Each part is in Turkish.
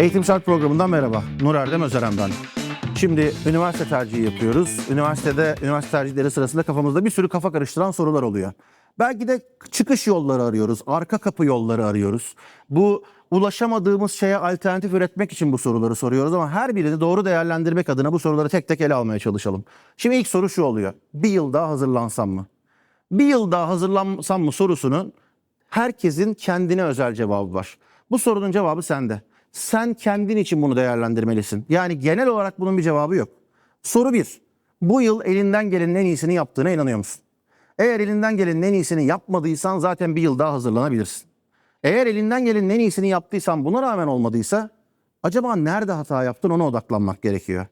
Eğitim Şart programından merhaba. Nur Erdem Özeren. Şimdi üniversite tercihi yapıyoruz. Üniversitede üniversite tercihleri sırasında kafamızda bir sürü kafa karıştıran sorular oluyor. Belki de çıkış yolları arıyoruz, arka kapı yolları arıyoruz. Bu ulaşamadığımız şeye alternatif üretmek için bu soruları soruyoruz ama her birini doğru değerlendirmek adına bu soruları tek tek ele almaya çalışalım. Şimdi ilk soru şu oluyor. Bir yıl daha hazırlansam mı? Bir yıl daha hazırlansam mı sorusunun herkesin kendine özel cevabı var. Bu sorunun cevabı sende. Sen kendin için bunu değerlendirmelisin. Yani genel olarak bunun bir cevabı yok. Soru bir. Bu yıl elinden gelenin en iyisini yaptığına inanıyor musun? Eğer elinden gelenin en iyisini yapmadıysan zaten bir yıl daha hazırlanabilirsin. Eğer elinden gelenin en iyisini yaptıysan buna rağmen olmadıysa acaba nerede hata yaptın ona odaklanmak gerekiyor.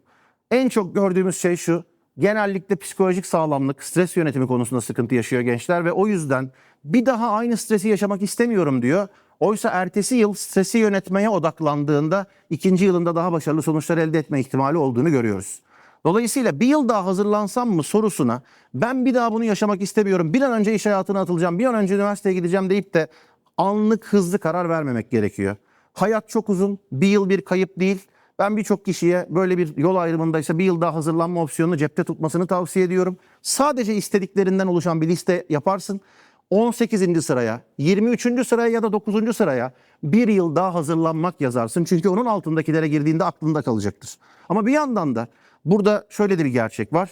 En çok gördüğümüz şey şu. Genellikle psikolojik sağlamlık, stres yönetimi konusunda sıkıntı yaşıyor gençler ve o yüzden bir daha aynı stresi yaşamak istemiyorum diyor. Oysa ertesi yıl stresi yönetmeye odaklandığında ikinci yılında daha başarılı sonuçlar elde etme ihtimali olduğunu görüyoruz. Dolayısıyla bir yıl daha hazırlansam mı sorusuna ben bir daha bunu yaşamak istemiyorum. Bir an önce iş hayatına atılacağım, bir an önce üniversiteye gideceğim deyip de anlık hızlı karar vermemek gerekiyor. Hayat çok uzun, bir yıl bir kayıp değil. Ben birçok kişiye böyle bir yol ayrımındaysa bir yıl daha hazırlanma opsiyonunu cepte tutmasını tavsiye ediyorum. Sadece istediklerinden oluşan bir liste yaparsın. 18. sıraya, 23. sıraya ya da 9. sıraya bir yıl daha hazırlanmak yazarsın. Çünkü onun altındakilere girdiğinde aklında kalacaktır. Ama bir yandan da burada şöyle de bir gerçek var.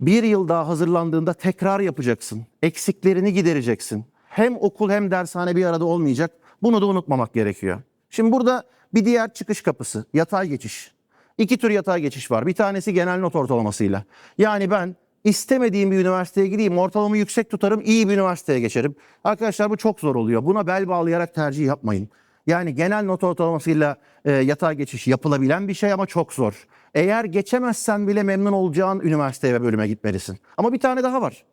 Bir yıl daha hazırlandığında tekrar yapacaksın. Eksiklerini gidereceksin. Hem okul hem dershane bir arada olmayacak. Bunu da unutmamak gerekiyor. Şimdi burada bir diğer çıkış kapısı yatay geçiş. İki tür yatay geçiş var. Bir tanesi genel not ortalamasıyla. Yani ben istemediğim bir üniversiteye gideyim, ortalamamı yüksek tutarım, iyi bir üniversiteye geçerim. Arkadaşlar bu çok zor oluyor. Buna bel bağlayarak tercih yapmayın. Yani genel not ortalamasıyla e, yatay geçiş yapılabilen bir şey ama çok zor. Eğer geçemezsen bile memnun olacağın üniversiteye ve bölüme gitmelisin. Ama bir tane daha var.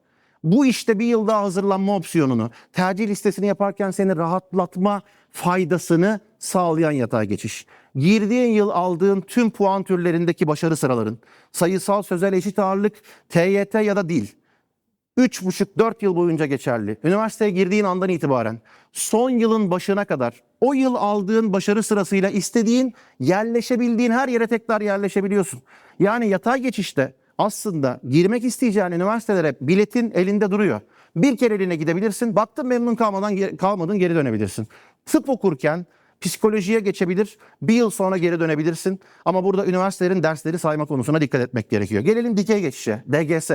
Bu işte bir yıl daha hazırlanma opsiyonunu, tercih listesini yaparken seni rahatlatma faydasını sağlayan yatay geçiş. Girdiğin yıl aldığın tüm puan türlerindeki başarı sıraların, sayısal sözel eşit ağırlık, TYT ya da dil, 3,5-4 yıl boyunca geçerli. Üniversiteye girdiğin andan itibaren son yılın başına kadar o yıl aldığın başarı sırasıyla istediğin, yerleşebildiğin her yere tekrar yerleşebiliyorsun. Yani yatay geçişte aslında girmek isteyeceğin üniversitelere biletin elinde duruyor. Bir kere eline gidebilirsin. Baktın memnun kalmadan kalmadın geri dönebilirsin. Tıp okurken psikolojiye geçebilir. Bir yıl sonra geri dönebilirsin. Ama burada üniversitelerin dersleri sayma konusuna dikkat etmek gerekiyor. Gelelim dikey geçişe. DGS.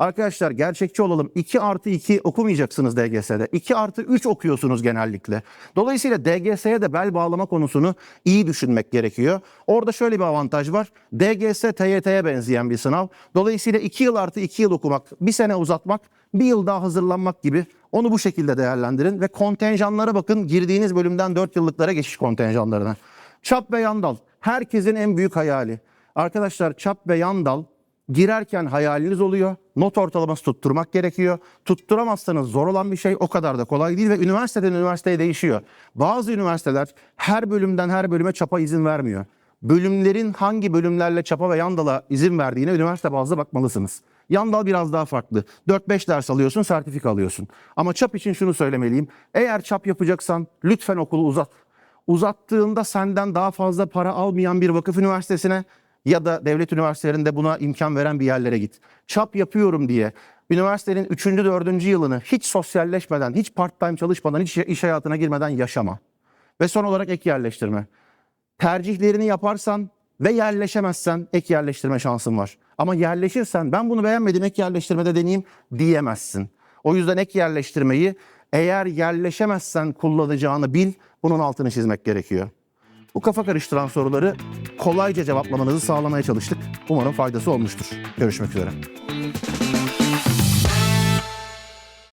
Arkadaşlar gerçekçi olalım. 2 artı 2 okumayacaksınız DGS'de. 2 artı 3 okuyorsunuz genellikle. Dolayısıyla DGS'ye de bel bağlama konusunu iyi düşünmek gerekiyor. Orada şöyle bir avantaj var. DGS TYT'ye benzeyen bir sınav. Dolayısıyla 2 yıl artı 2 yıl okumak, bir sene uzatmak, bir yıl daha hazırlanmak gibi onu bu şekilde değerlendirin. Ve kontenjanlara bakın girdiğiniz bölümden 4 yıllıklara geçiş kontenjanlarına. Çap ve yandal herkesin en büyük hayali. Arkadaşlar çap ve yandal girerken hayaliniz oluyor. Not ortalaması tutturmak gerekiyor. Tutturamazsanız zor olan bir şey o kadar da kolay değil ve üniversiteden üniversiteye değişiyor. Bazı üniversiteler her bölümden her bölüme çapa izin vermiyor. Bölümlerin hangi bölümlerle çapa ve yandala izin verdiğine üniversite bazlı bakmalısınız. Yandal biraz daha farklı. 4-5 ders alıyorsun, sertifika alıyorsun. Ama çap için şunu söylemeliyim. Eğer çap yapacaksan lütfen okulu uzat. Uzattığında senden daha fazla para almayan bir vakıf üniversitesine ya da devlet üniversitelerinde buna imkan veren bir yerlere git. Çap yapıyorum diye üniversitenin 3. 4. yılını hiç sosyalleşmeden, hiç part-time çalışmadan, hiç iş hayatına girmeden yaşama. Ve son olarak ek yerleştirme. Tercihlerini yaparsan ve yerleşemezsen ek yerleştirme şansın var. Ama yerleşirsen ben bunu beğenmedim ek yerleştirmede deneyeyim diyemezsin. O yüzden ek yerleştirmeyi eğer yerleşemezsen kullanacağını bil, bunun altını çizmek gerekiyor. Bu kafa karıştıran soruları kolayca cevaplamanızı sağlamaya çalıştık. Umarım faydası olmuştur. Görüşmek üzere.